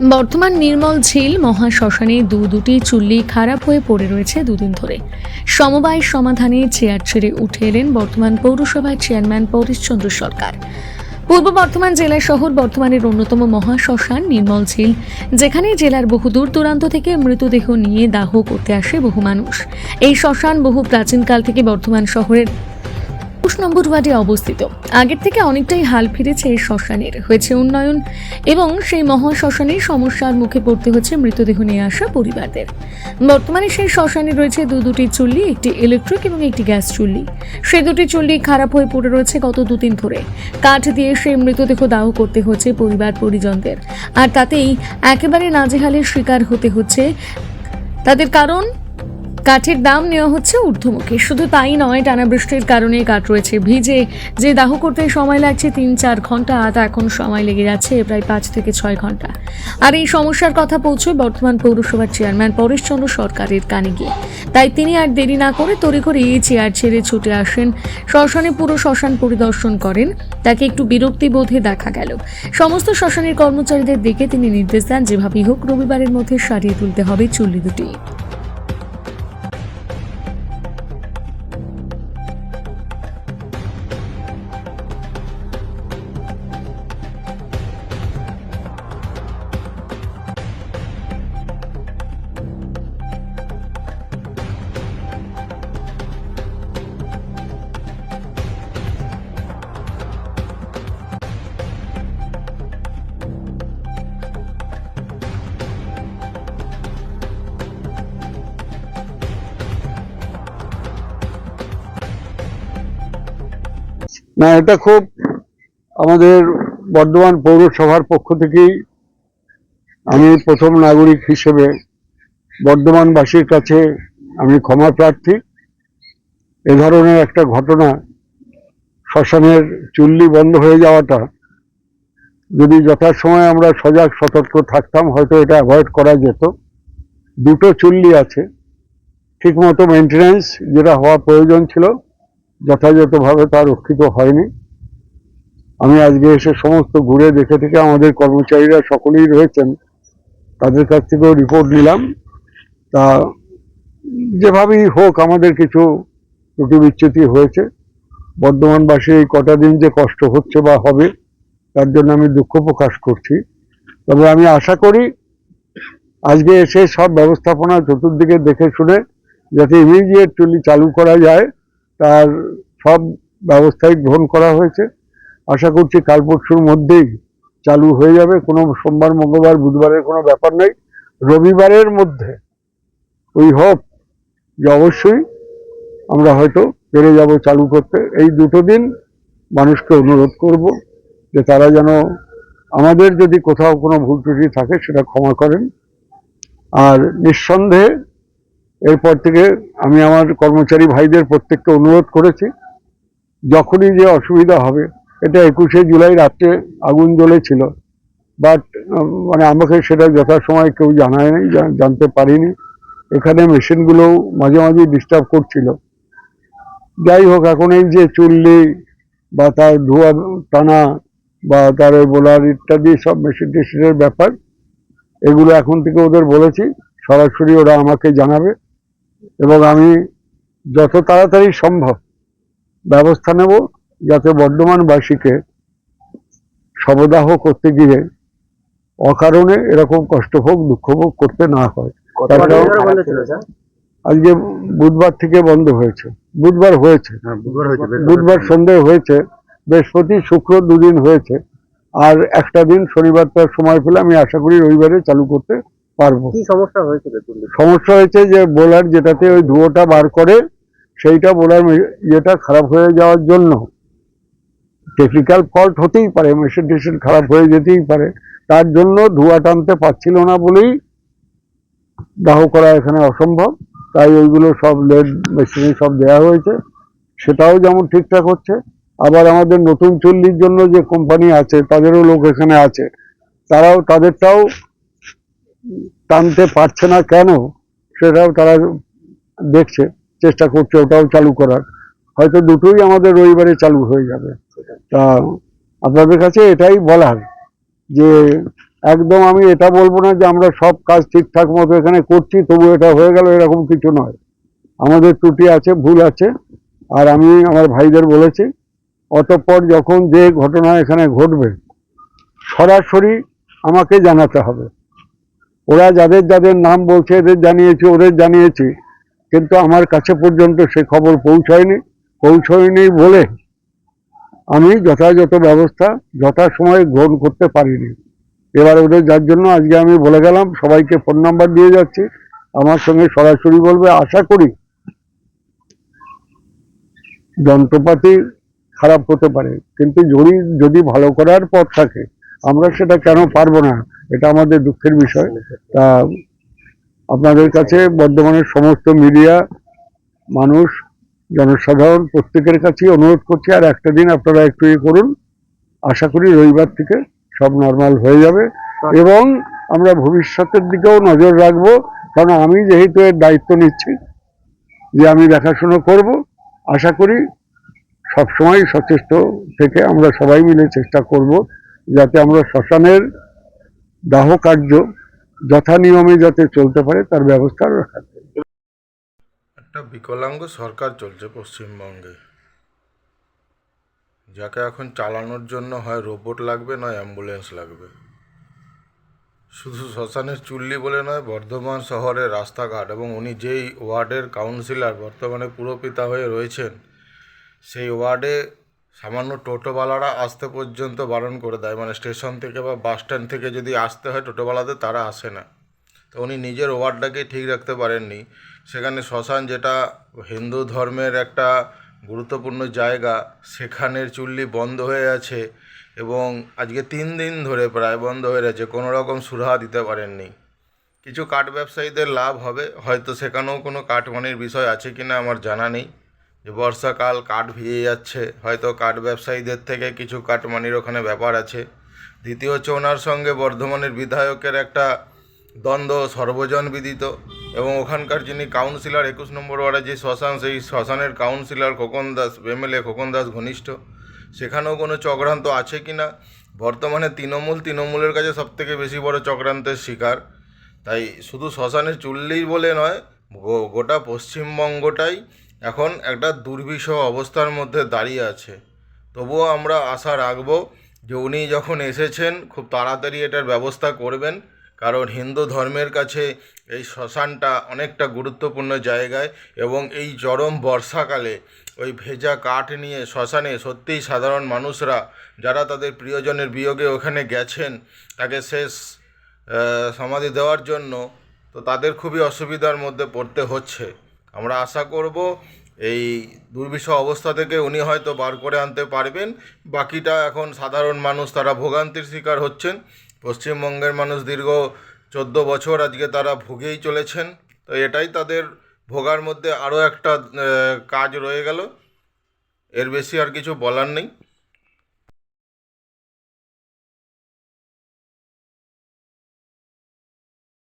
বর্তমান নির্মল ঝিল মহাশ্মশানে দু দুটি চুল্লি খারাপ হয়ে পড়ে রয়েছে দুদিন ধরে। সমবায় সমাধানে চেয়ার ছেড়ে উঠে এলেন বর্তমান পৌরসভার চেয়ারম্যান পরেশচন্দ্র সরকার। পূর্ব বর্ধমান জেলা শহর বর্ধমানের অন্যতম মহাশ্মশান নির্মল ঝিল, যেখানে জেলার বহু দূর দূরান্ত থেকে মৃতদেহ নিয়ে দাহ করতে আসে বহু মানুষ। এই শ্মশান বহু প্রাচীনকাল থেকে বর্ধমান শহরের একুশ নম্বর ওয়ার্ডে অবস্থিত। আগের থেকে অনেকটাই হাল ফিরেছে এই শ্মশানের। হয়েছে উন্নয়ন এবং সেই মহা শ্মশানের সমস্যার মুখে পড়তে হচ্ছে মৃতদেহ নিয়ে আসা পরিবারদের। বর্তমানে সেই শ্মশানে রয়েছে দু দুটি চুল্লি, একটি ইলেকট্রিক এবং একটি গ্যাস চুল্লি। সেই দুটি চুল্লি খারাপ হয়ে পড়ে রয়েছে গত দুদিন ধরে। কাঠ দিয়ে সেই মৃতদেহ দাহ করতে হচ্ছে পরিবার পরিজনদের। আর তাতেই একেবারে নাজেহালের শিকার হতে হচ্ছে তাদের কারণ কাঠের দাম নেওয়া হচ্ছে ঊর্ধ্বমুখী। শুধু তাই নয়, টানা বৃষ্টির কারণে কাঠ রয়েছে ভিজে। যে দাহ করতে সময় লাগছে তিন চার ঘণ্টা তা এখন সময় লেগে যাচ্ছে প্রায় পাঁচ থেকে ছয় ঘণ্টা। আর এই সমস্যার কথা পৌঁছয় বর্তমান পৌরসভার চেয়ারম্যান পরেশচন্দ্র সরকারের কানে গিয়ে। তাই তিনি আর দেরি না করে তড়িঘড়ি এই চেয়ার ছেড়ে ছুটে আসেন। শ্মশানে পুরো শ্মশান পরিদর্শন করেন। তাকে একটু বিরক্তি বোধে দেখা গেল। সমস্ত শ্মশানের কর্মচারীদের দিকে তিনি নির্দেশ দেন, যেভাবেই হোক রবিবারের মধ্যে সারিয়ে তুলতে হবে চুল্লি দুটি। না, এটা খুব আমাদের বর্ধমান পৌরসভার পক্ষ থেকেই আমি প্রথম নাগরিক হিসেবে বর্ধমানবাসীর কাছে আমি ক্ষমা প্রার্থী। এ ধরনের একটা ঘটনা শ্মশানের চুল্লি বন্ধ হয়ে যাওয়াটা যদি যথাসময়ে আমরা সজাগ সতর্ক থাকতাম, হয়তো এটা অ্যাভয়েড করা যেত। দুটো চুল্লি আছে, ঠিকমতো মেনটেন্যান্স যেটা হওয়া প্রয়োজন ছিল। যথাযথভাবে তা রক্ষিত হয়নি। আমি আজকে এসে সমস্ত ঘুরে দেখে থেকে আমাদের কর্মচারীরা সকলেই রয়েছেন, তাদের কাছ থেকেও রিপোর্ট নিলাম। তা যেভাবেই হোক আমাদের কিছু ত্রুটি বিচ্যুতি হয়েছে। বর্ধমানবাসী এই কটা দিন যে কষ্ট হচ্ছে বা হবে, তার জন্য আমি দুঃখ প্রকাশ করছি। তবে আমি আশা করি আজকে এসে সব ব্যবস্থাপনা চতুর্দিকে দেখে শুনে যাতে ইমিডিয়েট চুলি চালু করা যায় তার সব ব্যবস্থাই গ্রহণ করা হয়েছে। আশা করছি কাল পরশুর মধ্যেই চালু হয়ে যাবে। কোনো সোমবার, মঙ্গলবার, বুধবারের কোনো ব্যাপার নেই। রবিবারের মধ্যে উই হোপ যে অবশ্যই আমরা হয়তো পেরে যাব চালু করতে। এই দুটো দিন মানুষকে অনুরোধ করব যে তারা যেন আমাদের যদি কোথাও কোনো ভুল ত্রুটি থাকে সেটা ক্ষমা করেন। আর নিঃসন্দেহে এরপর থেকে আমি আমার কর্মচারী ভাইদের প্রত্যেককে অনুরোধ করেছি, যখনই যে অসুবিধা হবে, এটা একুশে জুলাই রাত্রে আগুন জ্বলেছিল। বাট মানে আমাকে সেটা যথাসময় কেউ জানায়নি জা- জানতে পারিনি। এখানে মেশিনগুলোও মাঝে মাঝে ডিস্টার্ব করছিল। যাই হোক, এখন এই যে চুল্লি বা তার ধোয়া, টানা বা তার ওই বোলার ইত্যাদি সব মেশিন টেশিনের ব্যাপার, এগুলো এখন থেকে ওদের বলেছি। সরাসরি ওরা আমাকে জানাবে। এবং আমি যত তাড়াতাড়ি সম্ভব ব্যবস্থা নেব যাতে বর্ধমানবাসীকে শবদাহ করতে গিয়ে অকারণে এরকম কষ্ট ভোগ দুঃখ ভোগ করতে না হয়। আজকে বুধবার থেকে বন্ধ হয়েছে। বুধবার হয়েছে। হ্যাঁ বুধবার হয়েছে বুধবার সন্ধে হয়েছে। বৃহস্পতি শুক্র দুদিন হয়েছে। আর একটা দিন শনিবারটার সময় পেলে আমি আশা করি রবিবারে চালু করতে পারব। কি সমস্যা হয়েছিল সমস্যা হয়েছে যে বোলার যেটাতে ওই ধুয়োটা বার করে সেইটা বোলার ইয়েটা খারাপ হয়ে যাওয়ার জন্য। টেকনিক্যাল ফল্ট হতেই পারে মেশিন টেশিন খারাপ হয়ে যেতেই পারে। তার জন্য ধোঁয়া টানতে পারছিল না বলেই দাহ করা এখানে অসম্ভব। তাই ওইগুলো সব লেড মেশিনে সব দেওয়া হয়েছে। সেটাও যেমন ঠিকঠাক হচ্ছে। আবার আমাদের নতুন চল্লির জন্য যে কোম্পানি আছে তাদেরও লোক এখানে আছে। তারাও তাদেরটাও টানতে পারছে না কেন, সেটাও তারা দেখছে, চেষ্টা করছে, ওটাও চালু করার। হয়তো দুটোই আমাদের রবিবারে চালু হয়ে যাবে। তা আপনাদের কাছে এটাই বলার, যে একদম আমি এটা বলব না যে আমরা সব কাজ ঠিকঠাক মতো এখানে করছি, তবু এটা হয়ে গেল, এরকম কিছু নয়। আমাদের ত্রুটি আছে, ভুল আছে, আর আমি আমার ভাইদের বলেছি, অতঃপর যখন যে ঘটনা এখানে ঘটবে, সরাসরি আমাকে জানাতে হবে। ওরা যাদের যাদের নাম বলছে, এদের জানিয়েছি, ওদের জানিয়েছি। কিন্তু আমার কাছে পর্যন্ত সে খবর পৌঁছায়নি। পৌঁছয়নি বলে আমি যথাযথ ব্যবস্থা যথা যথাসময়ে গ্রহণ করতে পারিনি। এবার ওদের যার জন্য আজকে আমি বলে গেলাম, সবাইকে ফোন নাম্বার দিয়ে যাচ্ছি। আমার সঙ্গে সরাসরি বলবে, আশা করি যন্ত্রপাতি খারাপ হতে পারে, কিন্তু যদি যদি ভালো করার পথ থাকে, আমরা সেটা কেন পারব না? এটা আমাদের দুঃখের বিষয়। তা আপনাদের কাছে বর্ধমানের সমস্ত মিডিয়া, মানুষ, জনসাধারণ প্রত্যেকের কাছেই অনুরোধ করছি, আর একটা দিন আপনারা একটু ইয়ে করুন। আশা করি রবিবার থেকে সব নর্মাল হয়ে যাবে। এবং আমরা ভবিষ্যতের দিকেও নজর রাখব, কারণ আমি যেহেতু এর দায়িত্ব নিচ্ছি যে আমি দেখাশুনো করব, আশা করি সবসময় সচেষ্ট থেকে আমরা সবাই মিলে চেষ্টা করব, যাতে আমরা শ্মশানের দাহ কার্য যথা নিয়মে যাতে চলতে পারে, তার ব্যবস্থা রাখা একটা বিকলাঙ্গ সরকার চলছে পশ্চিমবঙ্গে। যাকে এখন চালানোর জন্য হয় রোবট লাগবে, নয় অ্যাম্বুলেন্স লাগবে। শুধু শ্মশানের চুল্লি বলে নয়, বর্ধমান শহরের রাস্তাঘাট এবং উনি যেই ওয়ার্ডের কাউন্সিলর, বর্তমানে পুরপিতা হয়ে রয়েছেন, সেই ওয়ার্ডে সামান্য টোটোওয়ালারা আসতে পর্যন্ত বারণ করে দেয়। মানে স্টেশন থেকে বা বাস স্ট্যান্ড থেকে যদি আসতে হয় টোটোওয়ালাদের, তারা আসে না। তো উনি নিজের ওয়ার্ডটাকে ঠিক রাখতে পারেননি। সেখানে শ্মশান যেটা হিন্দু ধর্মের একটা গুরুত্বপূর্ণ জায়গা, সেখানের চুল্লি বন্ধ হয়ে আছে এবং আজকে তিন দিন ধরে প্রায় বন্ধ হয়ে রয়েছে। কোনো রকম সুরাহা দিতে পারেননি। কিছু কাঠ ব্যবসায়ীদের লাভ হবে, হয়তো সেখানেও কোনো কাঠমানির বিষয় আছে কি না আমার জানা নেই। যে বর্ষাকাল কাঠ ভিজে যাচ্ছে, হয়তো কাঠ ব্যবসায়ীদের থেকে কিছু কাঠমানির ওখানে ব্যাপার আছে। দ্বিতীয় ওনার সঙ্গে বর্ধমানের বিধায়কের একটা দ্বন্দ্ব সর্বজন বিদিত এবং ওখানকার যিনি কাউন্সিলর, একুশ নম্বর ওয়ার্ডে যে শ্মশান, সেই শ্মশানের কাউন্সিলর খোকন দাস, এমএলএ খোকন দাস ঘনিষ্ঠ। সেখানেও কোনো চক্রান্ত আছে কি না? বর্তমানে তৃণমূল, তৃণমূলের কাছে সবথেকে বেশি বড় চক্রান্তের শিকার। তাই শুধু শ্মশানের চুল্লি বলে নয় গোটা পশ্চিমবঙ্গটাই এখন একটা দুর্বিষহ অবস্থার মধ্যে দাঁড়িয়ে আছে। তবুও আমরা আশা রাখব যে উনি যখন এসেছেন, খুব তাড়াতাড়ি এটার ব্যবস্থা করবেন, কারণ হিন্দু ধর্মের কাছে এই শ্মশানটা অনেকটা গুরুত্বপূর্ণ জায়গায় এবং এই চরম বর্ষাকালে ওই ভেজা কাঠ নিয়ে শ্মশানে সত্যিই সাধারণ মানুষরা যারা তাদের প্রিয়জনের বিয়োগে ওখানে গেছেন, তাকে শেষ সমাধি দেওয়ার জন্য, তো তাদের খুবই অসুবিধার মধ্যে পড়তে হচ্ছে। আমরা আশা করব এই দুর্বিষহ অবস্থা থেকে উনি হয়তো বার করে আনতে পারবেন। বাকিটা এখন সাধারণ মানুষ তারা ভোগান্তির শিকার হচ্ছেন। পশ্চিমবঙ্গের মানুষ দীর্ঘ চোদ্দ বছর আজকে তারা ভুগেই চলেছেন। তো এটাই তাদের ভোগার মধ্যে আরও একটা কাজ রয়ে গেল। এর বেশি আর কিছু বলার নেই।